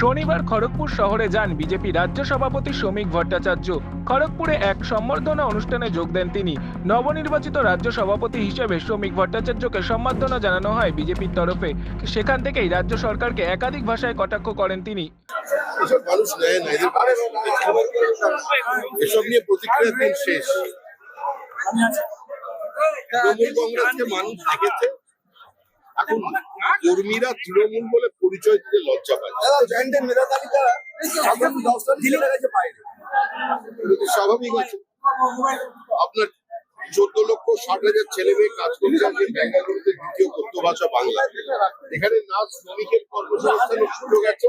শনিবার খড়গপুর শহরে যান বিজেপি রাজ্য সভাপতি শ্রমিক ভট্টাচার্য। খড়গপুরে এক সম্বর্ধনা অনুষ্ঠানে যোগ দেন তিনি। নবনির্বাচিত রাজ্য সভাপতি হিসেবে শ্রমিক ভট্টাচার্যকে সম্বর্ধনা জানানো হয় বিজেপির তরফে। সেখান থেকেই রাজ্য সরকারকে একাধিক ভাষায় কটাক্ষ করেন তিনি। এসব মানুষ নেয় প্রতিক্রিয়া শেষ। মানুষ দেখেছে। এখন কর্মীরা তৃণমূল বলে পরিচয় দিতে লজ্জা পায়। স্বাভাবিক আছে। আপনার চোদ্দ লক্ষ ষাট হাজার ছেলে মেয়ে কাজ করছে আজকে বেঙ্গালুরুতে দ্বিতীয় কথ্য ভাষা বাংলা এখানে না শ্রমিকের কর্মসংস্থানের সুযোগ আছে।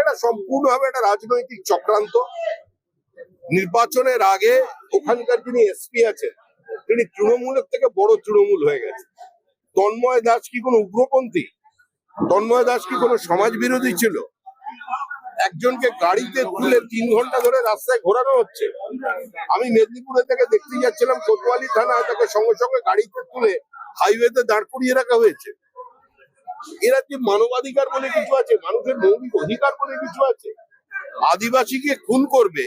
এটা সম্পূর্ণভাবে একটা রাজনৈতিক চক্রান্ত। নির্বাচনের আগে ওখানকার যিনি এসপি আছেন তিনি তৃণমূলের থেকে বড় তৃণমূল হয়ে গেছে তন্ময় দাস কি কোনো উগ্রপন্থী? তন্ময় দাস কি কোনো সমাজ বিরোধী ছিল? একজনকে গাড়িতে তুলে তিন ঘণ্টা ধরে রাস্তায় ঘোরানো হচ্ছে। আমি মেদিনীপুরে থেকে দেখতে যাচ্ছিলাম, কোতোয়ালি থানা তাকে সঙ্গে সঙ্গে গাড়িতে তুলে হাইওয়েতে দাঁড় করিয়ে রাখা হয়েছে। এরা যে মানবাধিকার বলে কিছু আছে মানুষের মৌলিক অধিকার বলে কিছু আছে আদিবাসীকে খুন করবে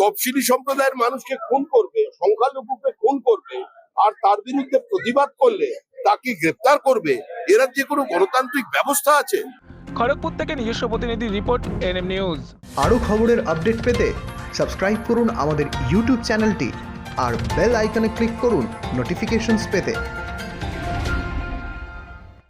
তফসিলি সম্প্রদায়ের মানুষকে খুন করবে সংখ্যালঘুকে খুন করবে আর তার বিরুদ্ধে প্রতিবাদ করলে তাকে গ্রেপ্তার করবে এরা যে কোনো গণতান্ত্রিক ব্যবস্থা আছে? খড়গপুর থেকে নিজস্ব প্রতিনিধি রিপোর্ট এনএম নিউজ। আরও খবরের আপডেট পেতে সাবস্ক্রাইব করুন আমাদের ইউটিউব চ্যানেলটি আর বেল আইকনে ক্লিক করুন নোটিফিকেশনস পেতে।